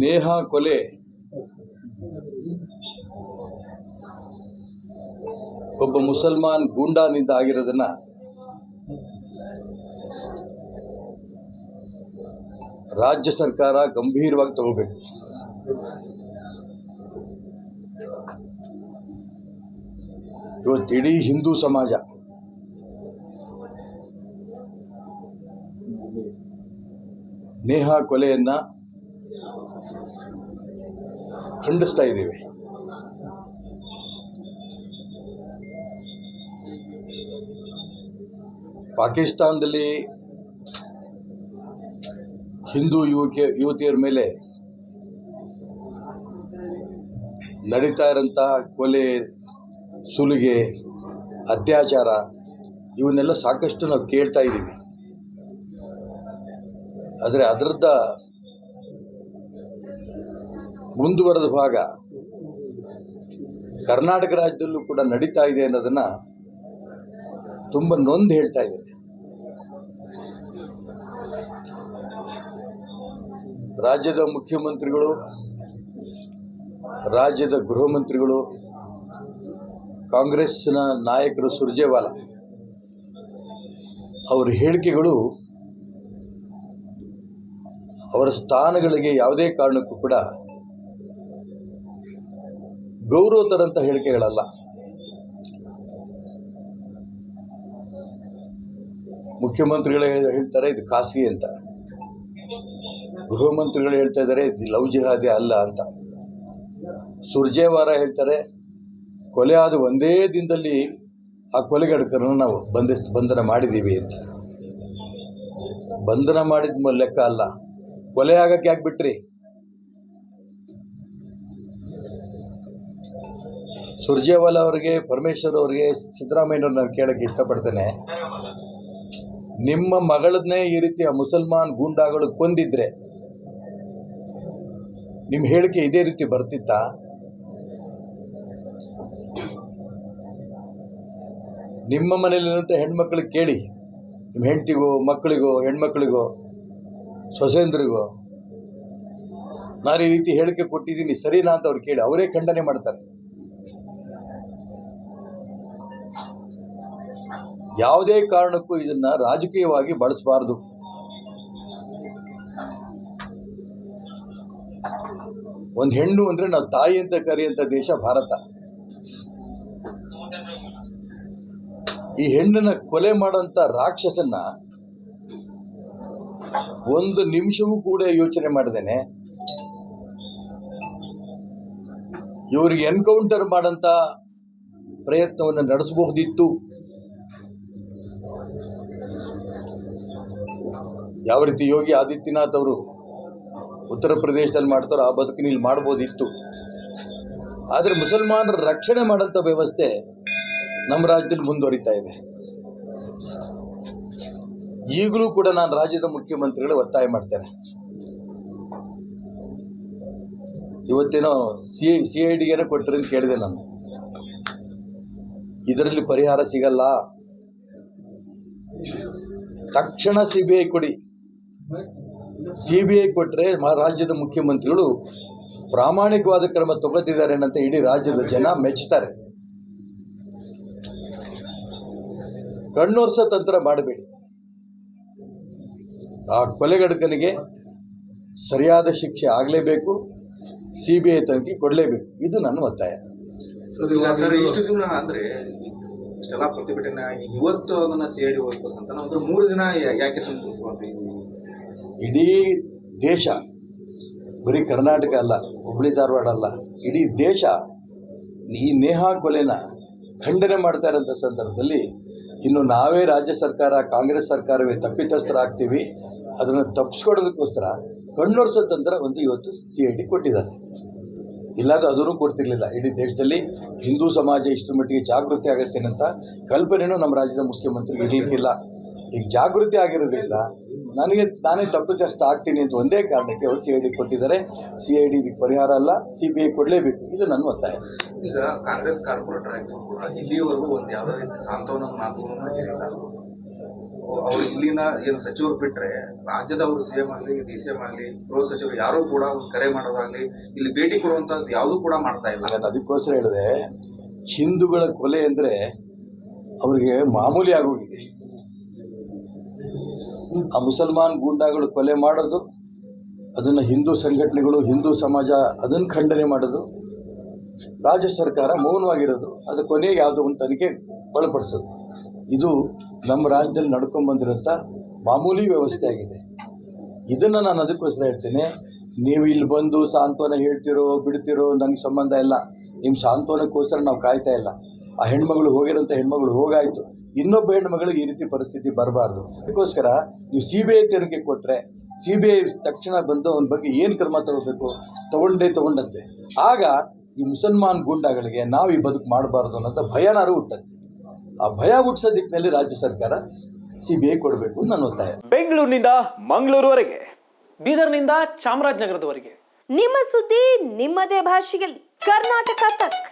ನೇಹ ಕೊಲೆ. ಒಬ್ಬ ಮುಸಲ್ಮಾನ್ ಗೂಂಡಾನಿಂದ ಆಗಿರೋದನ್ನ ರಾಜ್ಯ ಸರ್ಕಾರ ಗಂಭೀರವಾಗಿ ತಗೋಬೇಕು ಇವತ್ತು ಇಡೀ ಹಿಂದೂ ಸಮಾಜ ನೇಹ ಕೊಲೆಯನ್ನ ಖಂಡಿಸ್ತಾ ಇದ್ದೀವಿ. ಪಾಕಿಸ್ತಾನದಲ್ಲಿ ಹಿಂದೂ ಯುವಕ, ಯುವತಿಯರ ಮೇಲೆ ನಡೀತಾ ಇರೋಂಥ ಕೊಲೆ, ಸುಲಿಗೆ, ಅತ್ಯಾಚಾರ, ಇವನ್ನೆಲ್ಲ ಸಾಕಷ್ಟು ನಾವು ಕೇಳ್ತಾ ಇದ್ದೀವಿ. ಆದರೆ ಅದರದ್ದ ಮುಂದುವರೆದ ಭಾಗ ಕರ್ನಾಟಕ ರಾಜ್ಯದಲ್ಲೂ ಕೂಡ ನಡೀತಾ ಇದೆ ಅನ್ನೋದನ್ನು ತುಂಬ ನೊಂದು ಹೇಳ್ತಾ ಇದ್ದೇನೆ. ರಾಜ್ಯದ ಮುಖ್ಯಮಂತ್ರಿಗಳು, ರಾಜ್ಯದ ಗೃಹ ಮಂತ್ರಿಗಳು, ಕಾಂಗ್ರೆಸ್ಸಿನ ನಾಯಕರು ಸುರ್ಜೇವಾಲ ಅವರ ಹೇಳಿಕೆಗಳು ಅವರ ಸ್ಥಾನಗಳಿಗೆ ಯಾವುದೇ ಕಾರಣಕ್ಕೂ ಕೂಡ ಗೌರವ ತರಂಥ ಹೇಳಿಕೆಗಳಲ್ಲ. ಮುಖ್ಯಮಂತ್ರಿಗಳೇ ಹೇಳ್ತಾರೆ ಇದು ಖಾಸಗಿ ಅಂತ. ಗೃಹ ಮಂತ್ರಿಗಳು ಹೇಳ್ತಾ ಇದ್ದಾರೆ, ಇದು ಲವ್ ಜಿಹಾದಿ ಅಲ್ಲ ಅಂತ. ಸುರ್ಜೇವಾರ ಹೇಳ್ತಾರೆ, ಕೊಲೆ ಆದ ಒಂದೇ ದಿನದಲ್ಲಿ ಆ ಕೊಲೆಗಡಕರನ್ನು ನಾವು ಬಂಧ ಬಂಧನ ಮಾಡಿದ್ದೀವಿ ಅಂತ. ಬಂಧನ ಮಾಡಿದ ಲೆಕ್ಕ ಅಲ್ಲ. ಕೊಲೆ ಆಗಕ್ಕೆ ಯಾಕೆ ಬಿಟ್ರಿ? ಸುರ್ಜೇವಾಲ ಅವರಿಗೆ, ಪರಮೇಶ್ವರ್ ಅವರಿಗೆ ಸಿದ್ದರಾಮಯ್ಯನವ್ರು ನಾನು ಕೇಳಕ್ಕೆ ಇಷ್ಟಪಡ್ತೇನೆ. ನಿಮ್ಮ ಮಗಳನ್ನೇ ಈ ರೀತಿ ಆ ಮುಸಲ್ಮಾನ್ ಗೂಂಡಾಗಳು ಕೊಂದಿದ್ರೆ ನಿಮ್ಮ ಹೇಳಿಕೆ ಇದೇ ರೀತಿ ಬರ್ತಿತ್ತಾ? ನಿಮ್ಮ ಮನೆಯಲ್ಲಿರುವಂಥ ಹೆಣ್ಮಕ್ಳಿಗೆ ಕೇಳಿ ನಿಮ್ಮ ಹೆಂಡತಿಗೋ, ಮಕ್ಕಳಿಗೋ, ಹೆಣ್ಮಕ್ಳಿಗೋ, ಸೊಸೆಂದ್ರಿಗೋ, ನಾನು ಈ ರೀತಿ ಹೇಳಿಕೆ ಕೊಟ್ಟಿದ್ದೀನಿ, ಸರಿನಾ ಅಂತ ಅವ್ರು ಕೇಳಿ, ಅವರೇ ಖಂಡನೆ ಮಾಡ್ತಾರೆ. ಯಾವುದೇ ಕಾರಣಕ್ಕೂ ಇದನ್ನ ರಾಜಕೀಯವಾಗಿ ಬಳಸಬಾರದು. ಒಂದು ಹೆಣ್ಣು ಅಂದ್ರೆ ನಾವು ತಾಯಿ ಅಂತ ಕರೆಯುವಂಥ ದೇಶ ಭಾರತ. ಈ ಹೆಣ್ಣನ್ನ ಕೊಲೆ ಮಾಡೋಂಥ ರಾಕ್ಷಸನ್ನ ಒಂದು ನಿಮಿಷವೂ ಕೂಡ ಯೋಚನೆ ಮಾಡ್ದೇನೆ. ಇವರಿಗೆ ಎನ್ಕೌಂಟರ್ ಮಾಡೋಂಥ ಪ್ರಯತ್ನವನ್ನು ನಡೆಸಬಹುದಿತ್ತು. ಯಾವ ರೀತಿ ಯೋಗಿ ಆದಿತ್ಯನಾಥ್ ಅವರು ಉತ್ತರ ಪ್ರದೇಶದಲ್ಲಿ ಮಾಡ್ತಾರೋ ಆ ಬದುಕಿನ ಇಲ್ಲಿ ಮಾಡ್ಬೋದಿತ್ತು. ಆದರೆ ಮುಸಲ್ಮಾನರ ರಕ್ಷಣೆ ಮಾಡೋಂಥ ವ್ಯವಸ್ಥೆ ನಮ್ಮ ರಾಜ್ಯದಲ್ಲಿ ಮುಂದುವರಿತಾ ಇದೆ. ಈಗಲೂ ಕೂಡ ನಾನು ರಾಜ್ಯದ ಮುಖ್ಯಮಂತ್ರಿಗಳು ಒತ್ತಾಯ ಮಾಡ್ತೇನೆ. ಇವತ್ತೇನೋ ಸಿ ಸಿ ಐ ಡಿಗೇನೋ ಕೊಟ್ಟರೆ ಅಂತ ಕೇಳಿದೆ ನಾನು. ಇದರಲ್ಲಿ ಪರಿಹಾರ ಸಿಗಲ್ಲ. ತಕ್ಷಣ ಸಿ ಬಿ ಐ ಕೊಡಿ. ಸಿ ಬಿ ಐ ಕೊಟ್ಟರೆ ರಾಜ್ಯದ ಮುಖ್ಯಮಂತ್ರಿಗಳು ಪ್ರಾಮಾಣಿಕವಾದ ಕ್ರಮ ತಗೋತಿದ್ದಾರೆ ಅಂತ ಇಡೀ ರಾಜ್ಯದ ಜನ ಮೆಚ್ಚುತ್ತಾರೆ ಕಣ್ಣೋರ್ಸ ತಂತ್ರ ಮಾಡಬೇಡಿ. ಆ ಕೊಲೆಗಡಕನಿಗೆ ಸರಿಯಾದ ಶಿಕ್ಷೆ ಆಗಲೇಬೇಕು ಸಿ ಬಿ ಐ ತನಿಖೆ ಕೊಡಲೇಬೇಕು. ಇದು ನನ್ನ ಒತ್ತಾಯ. ಸರ್ ಇಷ್ಟು ದಿನ ಅಂದ್ರೆ ಪ್ರತಿಭಟನೆ ಇವತ್ತು ಅದನ್ನ ವಾಪಸ್ ಅಂತ ಮೂರು ದಿನ ಯಾಕೆ ಸುಮ್ಮನೆ ಇಡೀ ದೇಶ, ಬರೀ ಕರ್ನಾಟಕ ಅಲ್ಲ, ಹುಬ್ಳಿ ಧಾರವಾಡ ಅಲ್ಲ, ಇಡೀ ದೇಶ ಈ ನೇಹಾ ಕೊಲೆನ ಖಂಡನೆ ಮಾಡ್ತಾ ಇರೋಂಥ ಸಂದರ್ಭದಲ್ಲಿ ಇನ್ನು ನಾವೇ ರಾಜ್ಯ ಸರ್ಕಾರ, ಕಾಂಗ್ರೆಸ್ ಸರ್ಕಾರವೇ ತಪ್ಪಿತಸ್ಥರಾಗ್ತೀವಿ, ಅದನ್ನು ತಪ್ಪಿಸ್ಕೊಡೋದಕ್ಕೋಸ್ಕರ ಕಣ್ಣೊರೆಸೋ ತಂತ್ರ ಒಂದು ಇವತ್ತು ಸಿ ಐ ಡಿ ಕೊಟ್ಟಿದ್ದಾರೆ. ಇಲ್ಲಾಂದ್ರೆ ಅದನ್ನು ಕೊಡ್ತಿರ್ಲಿಲ್ಲ. ಇಡೀ ದೇಶದಲ್ಲಿ ಹಿಂದೂ ಸಮಾಜ ಇಷ್ಟು ಮಟ್ಟಿಗೆ ಜಾಗೃತಿ ಆಗುತ್ತೆ ಅಂತ ಕಲ್ಪನೆಯೂ ನಮ್ಮ ರಾಜ್ಯದ ಮುಖ್ಯಮಂತ್ರಿ ಇರಲಿಕ್ಕಿಲ್ಲ. ಈಗ ಜಾಗೃತಿ ಆಗಿರೋದ್ರಿಂದ ನನಗೆ ನಾನೇ ತಪ್ಪಿತಸ್ಥ ಆಗ್ತೀನಿ ಅಂತ ಒಂದೇ ಕಾರಣಕ್ಕೆ ಅವರು ಸಿ ಐ ಡಿ ಕೊಟ್ಟಿದ್ದಾರೆ. ಸಿ ಐ ಡಿ ಪರಿಹಾರ ಅಲ್ಲ ಸಿ ಬಿ ಐ ಕೊಡಲೇಬೇಕು. ಇದು ನನ್ನ ಒತ್ತಾಯ. ಈಗ ಕಾಂಗ್ರೆಸ್ ಕಾರ್ಪೊರೇಟರ್ ಆಯಿತು ಕೂಡ ಇಲ್ಲಿಯವರೆಗೂ ಒಂದು ಯಾವುದೇ ರೀತಿ ಸಾಂತ್ವನ ಮಾತುಗಳನ್ನು ಹೇಳಿಲ್ಲ. ಅವರು ಇಲ್ಲಿನ ಏನು ಸಚಿವರು ಬಿಟ್ಟರೆ ರಾಜ್ಯದವರು ಸಿ ಎಂ ಆಗಲಿ ಡಿ ಸಿ ಎಂ ಆಗಲಿ ಗೃಹ ಸಚಿವರು ಯಾರೂ ಕೂಡ ಕರೆ ಮಾಡೋದಾಗಲಿ ಇಲ್ಲಿ ಭೇಟಿ ಕೊಡುವಂಥದ್ದು ಯಾವುದೂ ಕೂಡ ಮಾಡ್ತಾ ಇಲ್ಲ. ಅದಕ್ಕೋಸ್ಕರ ಹೇಳಿದೆ ಹಿಂದೂಗಳ ಕೊಲೆ ಅಂದರೆ ಅವರಿಗೆ ಮಾಮೂಲಿ ಆಗೋಗಿದೆ. ಆ ಮುಸಲ್ಮಾನ್ ಗೂಂಡಾಗಳು ಕೊಲೆ ಮಾಡೋದು, ಅದನ್ನು ಹಿಂದೂ ಸಂಘಟನೆಗಳು, ಹಿಂದೂ ಸಮಾಜ ಅದನ್ನು ಖಂಡನೆ ಮಾಡೋದು, ರಾಜ್ಯ ಸರ್ಕಾರ ಮೌನವಾಗಿರೋದು, ಅದು ಕೊನೆಗೆ ಯಾವುದೋ ಒಂದು ತನಿಖೆ ಒಳಪಡಿಸೋದು ಇದು ನಮ್ಮ ರಾಜ್ಯದಲ್ಲಿ ನಡ್ಕೊಂಬಂದಿರೋಂಥ ಮಾಮೂಲಿ ವ್ಯವಸ್ಥೆ ಆಗಿದೆ. ಇದನ್ನು ನಾನು ಅದಕ್ಕೋಸ್ಕರ ಹೇಳ್ತೇನೆ, ನೀವು ಇಲ್ಲಿ ಬಂದು ಸಾಂತ್ವನ ಹೇಳ್ತಿರೋ, ಬಿಡ್ತಿರೋ ನನಗೆ ಸಂಬಂಧ ಇಲ್ಲ. ನಿಮ್ಮ ಸಾಂತ್ವನಕ್ಕೋಸ್ಕರ ನಾವು ಕಾಯ್ತಾ ಇಲ್ಲ. ಆ ಹೆಣ್ಮಗಳು ಹೋಗಿರೋಂಥ ಹೆಣ್ಮಗಳು ಹೋಗಾಯಿತು. ಇನ್ನೊಬ್ಬ ಹೆಣ್ಮಗಳಿಗೆ ಈ ರೀತಿ ಪರಿಸ್ಥಿತಿ ಬರಬಾರ್ದು. ಅದಕ್ಕೋಸ್ಕರ ನೀವು ಸಿ ಬಿ ಐ ತನಿಖೆ ಕೊಟ್ಟರೆ ಸಿ ಬಿ ಐ ತಕ್ಷಣ ಬಂದು ಅವನ ಬಗ್ಗೆ ಏನು ಕ್ರಮ ತಗೋಬೇಕು ತಗೊಂಡೇ ತಗೊಂಡಂತೆ. ಆಗ ಈ ಮುಸಲ್ಮಾನ್ ಗೂಂಡಾಗಳಿಗೆ ನಾವು ಈ ಬದುಕು ಮಾಡಬಾರ್ದು ಅನ್ನೋಂಥ ಭಯನಾರು ಹುಟ್ಟತ್ತೆ. ಆ ಭಯ ಹುಟ್ಟಿಸೋ ದಿಕ್ಕಿನಲ್ಲಿ ರಾಜ್ಯ ಸರ್ಕಾರ ಸಿ ಬಿ ಐ ಕೊಡಬೇಕು ನನ್ನ ಒತ್ತಾಯ. ಬೆಂಗಳೂರಿನಿಂದ ಮಂಗಳೂರುವರೆಗೆ ಬೀದರ್ನಿಂದ ಚಾಮರಾಜನಗರದವರೆಗೆ. ನಿಮ್ಮ ಸುದ್ದಿ ನಿಮ್ಮದೇ ಭಾಷೆಯಲ್ಲಿ. ಕರ್ನಾಟಕ ತಕ್.